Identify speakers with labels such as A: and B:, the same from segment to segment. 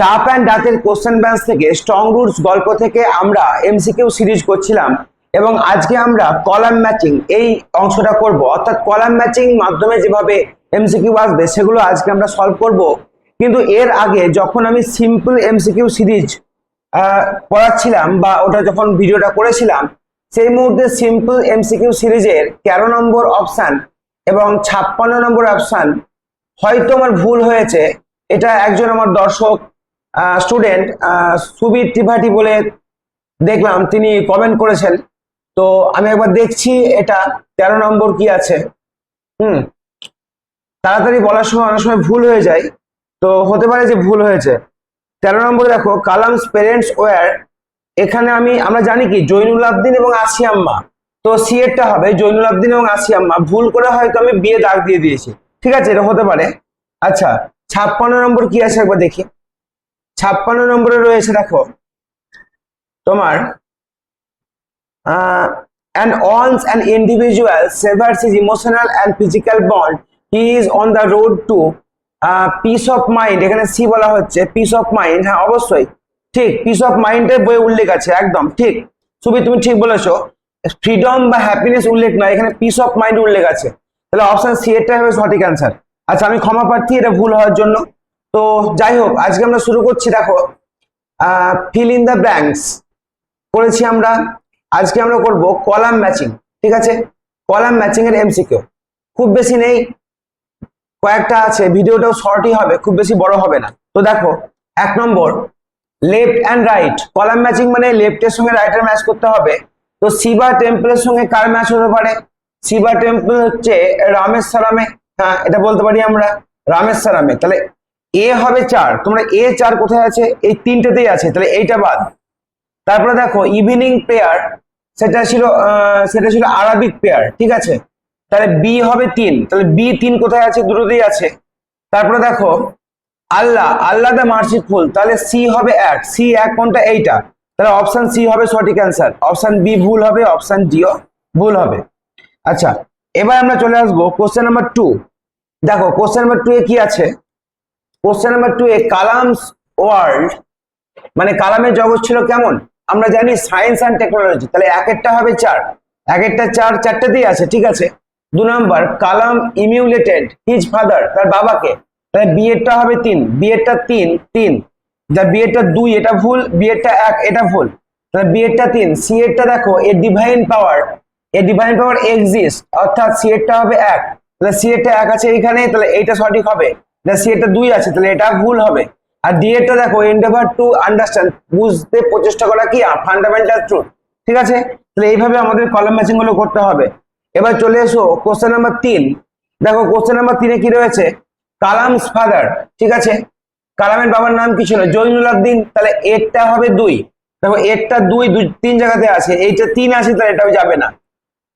A: ডাপ and ডাতের question bank থেকে, strong roots গল্প থেকে আমরা এমসিকিউ সিরিজ করছিলাম এবং আজকে আমরা কলাম ম্যাচিং এই অংশটা করব। অর্থাৎ কলাম ম্যাচিং মাধ্যমে যেভাবে এমসিকিউ আসবে, সেগুলো আজকে আমরা সলভ করব। কিন্তু এর আগে যখন আমি সিম্পল এমসিকিউ সিরিজ পড়াচ্ছিলাম বা ওটা যখন ভিডিওটা করেছিলাম, সেই মুহূর্তে সিম্পল এমসিকিউ সিরিজের তেরো নম্বর অপশান এবং ছাপ্পান্ন নম্বর অপশান হয়তো আমার ভুল হয়েছে। এটা একজন আমার দর্শক স্টুডেন্ট সুবীর ত্রিপাঠী বলে দেখলাম, তিনি কমেন্ট করেছেন। তো আমি একবার দেখছি এটা, তেরো নম্বর কি আছে? হুম। তাড়াতাড়ি বলার সময় অনেক সময় ভুল হয়ে যায়। তো হতে পারে যে ভুল হয়েছে। তেরো নম্বর দেখো, কালামস পেরেন্টস ওয়ার এখানে আমি, আমরা জানি কি, জৈনুল আবদিন এবং আসিয়াম্মা তো সি এরটা হবে জৈনুল আবদিন এবং আসিয়াম্মা ভুল করে হয়তো আমি বিয়ে দাগ দিয়ে দিয়েছি। ঠিক আছে, এটা হতে পারে। আচ্ছা ছাপ্পান্ন নম্বর কি আছে একবার দেখি। ছাপ্পান্ন নম্বরে রয়েছে, দেখো। তোমার and once an individual severs his emotional and physical bond. He is on the road to peace of mind. এখানে সি বলা হচ্ছে পিস অফ মাইন্ড হ্যাঁ অবশ্যই। ঠিক পিস অফ মাইন্ডের বই উল্লেখ আছে, একদম। ঠিক, সুবি, তুমি ঠিক বলেছ। ফ্রিডম বা হ্যাপিনেস উল্লেখ নয়, এখানে পিস অফ মাইন্ড উল্লেখ আছে। তাহলে অপশন সি এরটা হবে সঠিক অ্যান্সার আচ্ছা আমি ক্ষমা প্রার্থী, এটা ভুল হওয়ার জন্য। তো যাই হোক, আজকে আমরা শুরু করছি, দেখো ফিল ইন দ্য ব্ল্যাঙ্কস করেছি আমরা। আজকে আমরা করব কলাম ম্যাচিং ঠিক আছে? কলাম ম্যাচিং এর এমসিকিউ খুব বেশি নেই, কয়েকটা আছে, ভিডিওটাও শর্টই হবে, খুব বেশি বড় হবে না। তো দেখো, এক number left and right column matching মানে লেফটের সঙ্গে রাইটের ম্যাচ করতে হবে। তো শিবা টেম্পলের সঙ্গে কার ম্যাচ হতে পারে? শিবা টেম্পল হচ্ছে রামেশ্বরামে হ্যাঁ এটা বলতে পারি আমরা, রামেশ্বরামে। তাহলে এ হবে চার। তোমরা এ চার কোথায় আছে? এই তিনটেতেই আছে। তাহলে এইটা বাদ। তারপরে দেখো ইভিনিং পেয়ার সেটা ছিল সেটা ছিল আরবিক পেয়ার ঠিক আছে? তাহলে বি হবে তিন। তাহলে বি তিন কোথায় আছে? দুটোতেই আছে। তারপরে দেখো, আল্লাহ আল্লাহ দ্য মার্সিফুল তাহলে সি হবে এক। সি এক কোনটা? এইটা। তাহলে অপশন সি হবে সঠিক অ্যান্সার অপশন বি ভুল হবে অপশন ডিও ভুল হবে। আচ্ছা এবার আমরা চলে আসব কোশ্চেন নাম্বার টু দেখো কোশ্চেন নাম্বার টু এ কি আছে? কোশ্চেন নাম্বার টু এ কালামস ওয়ার্ল্ড মানে কালামের জগৎ ছিল কেমন? আমরা জানি সায়েন্স অ্যান্ড টেকনোলজি তাহলে এক একটা হবে চার। এক একটা চার চারটেতেই আছে, ঠিক আছে? দু নম্বর কালাম ইমিউলেটেড হিজ ফাদার তার বাবাকে। তাহলে বিয়েরটা হবে তিন বিয়েরটা তিন তিন। যা বিয়েরটা দুই, এটা ভুল বিয়েরটা এক, এটা ভুল। তাহলে বিয়েরটা তিন সি এরটা দেখো a divine power a divine power exist অর্থাৎ সি হবে এক। তাহলে সি এক আছে এখানে তাহলে এইটা সঠিক হবে। তাহলে সি এরটা দুই আছে, তাহলে এটা ভুল হবে। আর ডি এরটা দেখো এন্ডেভার টু আন্ডারস্ট্যান্ড বুঝতে প্রচেষ্টা করা কি? ফান্ডামেন্টাল ট্রুথ ঠিক আছে? তাহলে এইভাবে আমাদের কলাম ম্যাচিংগুলো করতে হবে। এবার চলে এসো কোশ্চেন নাম্বার তিন। দেখো কোশ্চেন নাম্বার তিনে কি রয়েছে? কালামস ফাদার, ঠিক আছে? কালামের বাবার নাম কি ছিল? জৈনুল আবদিন, তাহলে এরটা হবে দুই। দেখো এরটা দুই দুই, তিন জায়গাতে আছে। এইটা তিন আছে, তাহলে এটাও যাবে না।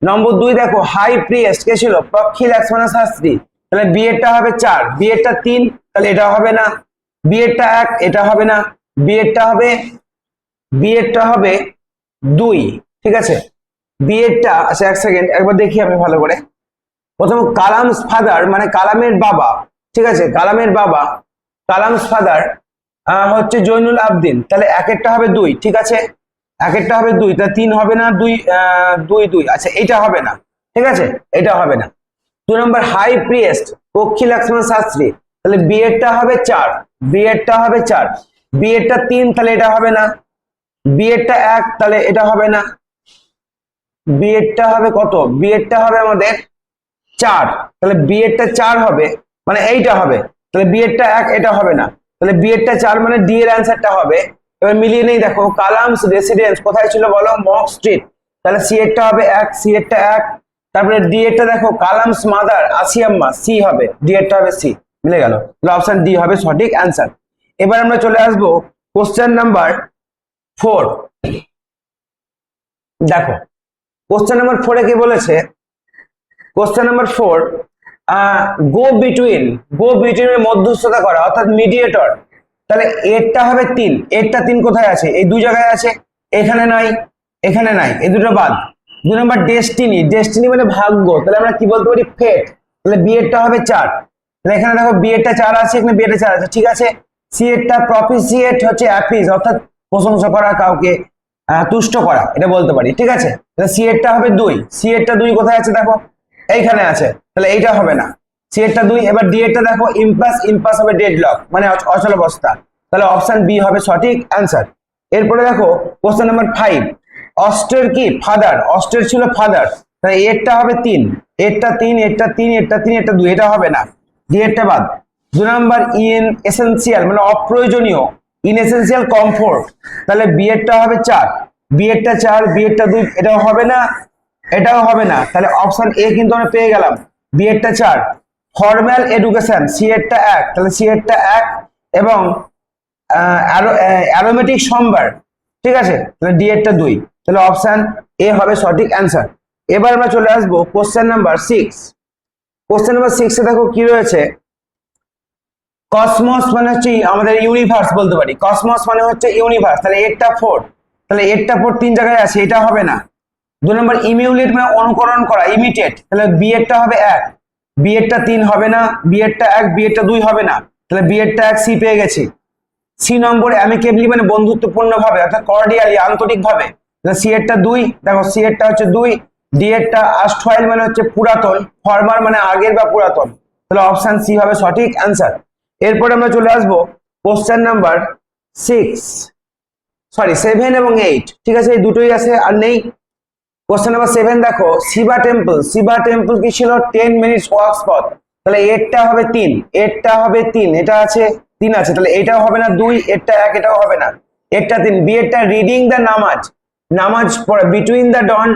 A: নম্বর দুই দেখো হাই প্রিয়েস্ট কে ছিল? পক্ষী লক্ষ্মণ শাস্ত্রী। তাহলে বিয়েরটা হবে চার। বিয়েরটা তিন, তাহলে এটা হবে না। বিয়েরটা এক, এটা হবে না। বিয়েরটা হবে বিয়েরটা হবে দুই, ঠিক আছে? বিয়েরটা আচ্ছা এক সেকেন্ড একবার দেখি আমি ভালো করে। প্রথম কালামস ফাদার মানে কালামের বাবা, ঠিক আছে? কালামের বাবা, কালামস ফাদার হচ্ছে জৈনুল আবদিন। তাহলে এক একটা হবে দুই, ঠিক আছে? এক একটা হবে দুই, তাহলে তিন হবে না, দুই দুই দুই। আচ্ছা এটা হবে না, ঠিক আছে? এটা হবে না। দু নম্বর হাই প্রিয়েস্ট পক্ষী লক্ষ্মণ শাস্ত্রী। তাহলে বিয়েরটা হবে চার। বিয়েরটা হবে চার। বিয়েরটা তিন, তাহলে এটা হবে না। বিয়েরটা এক, তাহলে এটা হবে না। বিয়েরটা হবে কত? বিয়েরটা হবে আমাদের চার। তাহলে বিয়েরটা চার হবে মানে এইটা হবে। তাহলে বিয়েরটা এক, এটা হবে না। তাহলে বিয়েরটা চার মানে ডি এর অ্যান্সারটা হবে। এবার মিলিয়ে নেই, দেখো, কালামস রেসিডেন্স কোথায় ছিল বলো? মক স্ট্রিট তাহলে সি হবে এক সি এক তারপরে ডি এরটা দেখো কালামস মাদার আসিয়াম্মা সি হবে ডি এরটা হবে সি মিলে গেল। অপশন ডি হবে সঠিক অ্যান্সার এবার আমরা চলে আসব কোশ্চেন নাম্বার ফোর দেখো কোশ্চেন নাম্বার ফোরে কি বলেছে? Question number four go between go বিটুইনের মধ্যস্থতা করা, অর্থাৎ মিডিয়েটর তাহলে এরটা হবে তিন এরটা তিন কোথায় আছে? এই দু জায়গায় আছে, এখানে নাই এখানে নাই, এই দুটো বাদ। দু নম্বর ডেস্টিনি ডেস্টিনি মানে ভাগ্য। তাহলে আমরা কি বলতে পারি? ফেট তাহলে বিয়েরটা হবে চার। তাহলে এখানে দেখো বিয়েরটা চার আছে, এখানে বিয়েরটা চার আছে, ঠিক আছে? সি এরটা প্রফিসিয়েট হচ্ছে অ্যাপিস অর্থাৎ প্রশংসা করা কাউকে তুষ্ট করা, এটা বলতে পারি, ঠিক আছে? তাহলে সি এরটা হবে দুই। সি এরটা দুই কোথায় আছে দেখো? এইখানে আছে। তাহলে এইটা হবে না। সি এরটা দুই, এবার ডি এরটা দেখো ইম্পাস ইম্পাস হবে ডেডলক মানে অচ- অচল অবস্থা তাহলে অপশন বি হবে সঠিক অ্যান্সার এরপরে দেখো কোশ্চেন নাম্বার ফাইভ অস্টের কি? ফাদার অস্টের ছিল ফাদার তাহলে এরটা হবে তিন। এরটা তিন এরটা তিন এরটা তিন এরটা দুই। এটা হবে না। এরটা বাদ। দু নাম্বার ইন এসেন্সিয়াল মানে অপ্রয়োজনীয়। ইন এসেন্সিয়াল কমফোর্ট তাহলে বি এরটা হবে চার। বি এরটা চার বি এরটা দুই, এটাও হবে না। এটাও হবে না। তাহলে অপশন এ কিন্তু আমরা পেয়ে গেলাম। বি এরটা চার। ফর্মাল এডুকেশন সি এরটা এক। তাহলে সি এরটা এক এবং অ্যারোমেটিক সম্বার ঠিক আছে? তাহলে ডি এরটা দুই। তাহলে অপশান এ হবে সঠিক অ্যান্সার এবার আমরা চলে আসব question number six question number সিক্সে দেখো কি রয়েছে? কসমস মানে হচ্ছে আমাদের ইউনিভার্স বলতে পারি। কসমস মানে হচ্ছে ইউনিভার্স তাহলে এরটা ফোর তাহলে এরটা ফোর তিন জায়গায় আছে, এটা হবে না। দু নম্বর ইমিউলেট মানে অনুকরণ করা ইমিটেট তাহলে বি এরটা হবে এক। বি এরটা তিন হবে না বি এরটা এক বি এরটা দুই হবে না। তাহলে বি এরটা এক সি পেয়ে গেছি। সি নম্বর অ্যামিকেবলি মানে বন্ধুত্বপূর্ণ ভাবে অর্থাৎ কর্ডিয়ালি আন্তরিক ভাবে সি এরটা দুই, দেখো হচ্ছে দুই মানে হচ্ছে পুরাতন মানে আগের বা পুরাতন। তাহলে অপশন সি হবে সঠিক অ্যান্সার এরপরে আমরা চলে আসব question number six sorry seven এবং এইট ঠিক আছে? এই দুটোই আছে, আর নেই। কোশ্চেন নাম্বার সেভেন দেখো শিবা টেম্পল শিবা টেম্পল কি ছিল? টেন স্পট তাহলে এরটা হবে তিন এরটা হবে তিন, এটা আছে, তিন আছে। তাহলে এটাও হবে না দুই এরটা এক, এটাও হবে না। এরটা তিন বি এরটা রিডিং দ্য নামাজ নামাজ পড়া between the dawn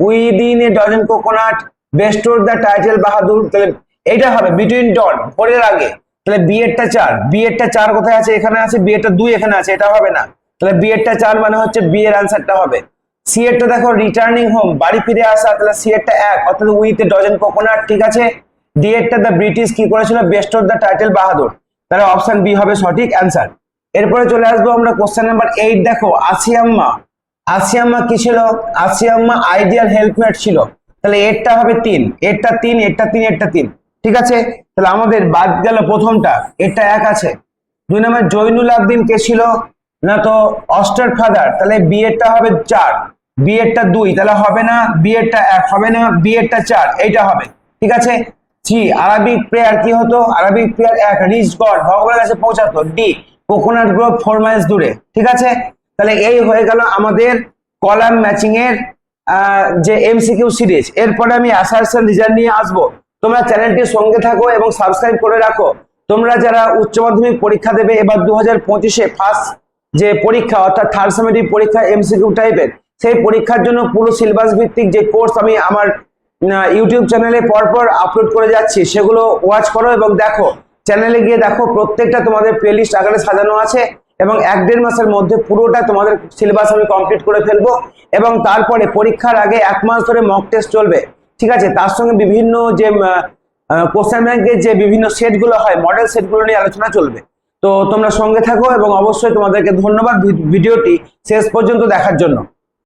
A: within a dozen coconut bestower the title Bahadur তাহলে এটা হবে বিটুইন ডন ভোরের আগে, তাহলে বি এরটা চার বি এরটা চার কোথায় আছে? এখানে আছে বি এরটা দুই এখানে আছে, এটা হবে না। তাহলে বি এরটা চার মানে হচ্ছে বি এর আনসারটা হবে। সি এরটা দেখো রিটার্নিং হোম বাড়ি ফিরে আসা, তাহলে সি এরটা এক, অর্থাৎ উইথ এ ডজন কোকোনাট ঠিক আছে? ডি এরটা দ্য ব্রিটিশ কি করেছিল? Best of the title Bahadur তাহলে অপশন বি হবে সঠিক অ্যান্সার এরপরে চলে আসব আমরা কোশ্চেন নাম্বার এইট দেখো, আসিয়াম্মা আসিয়াম্মা কি ছিল? আসিয়াম্মা আইডিয়াল হেল্পমেট ছিল। তাহলে এরটা হবে তিন। এরটা তিন এরটা তিন এরটা তিন। ঠিক আছে? তাহলে আমাদের বাদ গেল প্রথমটা। এরটা এক আছে। দুই নম্বর জৈনুল আবদিন কে ছিল? না তো অস্টার ফাদার। তাহলে বিয়েরটা হবে চার। বিয়েরটা দুই। তাহলে হবে না বিয়েরটা এক, হবে না বিয়েরটা চার। এইটা হবে। ঠিক আছে? সি আরবিক প্রেয়ার কি হতো? আরবিক প্রেয়ার এক রিচ গড ভগবানের কাছে পৌঁছাতো। D, coconut grove four miles দূরে। ঠিক আছে? তাহলে এই হয়ে গেল আমাদের কলাম ম্যাচিং এর যে এমসিকিউ সিরিজ এরপরে আমি অ্যাসারশন রিজাল্ট নিয়ে আসব। তোমরা চ্যানেলটির সঙ্গে থাকো এবং সাবস্ক্রাইব করে রাখো। তোমরা যারা উচ্চ মাধ্যমিক পরীক্ষা দেবে, এবার দু হাজার পঁচিশে ফার্স্ট যে পরীক্ষা, অর্থাৎ থার্ড সেমিস্টার পরীক্ষা এমসিকিউ টাইপের সেই পরীক্ষার জন্য পুরো সিলেবাস ভিত্তিক যে কোর্স আমি আমার ইউটিউব চ্যানেলে পরপর আপলোড করে যাচ্ছি, সেগুলো ওয়াচ করো এবং দেখো। চ্যানেলে গিয়ে দেখো, প্রত্যেকটা তোমাদের প্লেলিস্ট আকারে সাজানো আছে। এবং এক দেড় মাসের মধ্যে পুরোটা তোমাদের সিলেবাস আমি কমপ্লিট করে ফেলব এবং তারপরে পরীক্ষার আগে এক মাস ধরে মক টেস্ট চলবে। ঠিক আছে? তার সঙ্গে বিভিন্ন যে কোশ্চেন ব্যাংকের যে বিভিন্ন সেটগুলো হয় মডেল সেটগুলো নিয়ে আলোচনা চলবে। তো তোমরা সঙ্গে থাকো এবং অবশ্যই তোমাদেরকে ধন্যবাদ ভিডিওটি শেষ পর্যন্ত দেখার জন্য।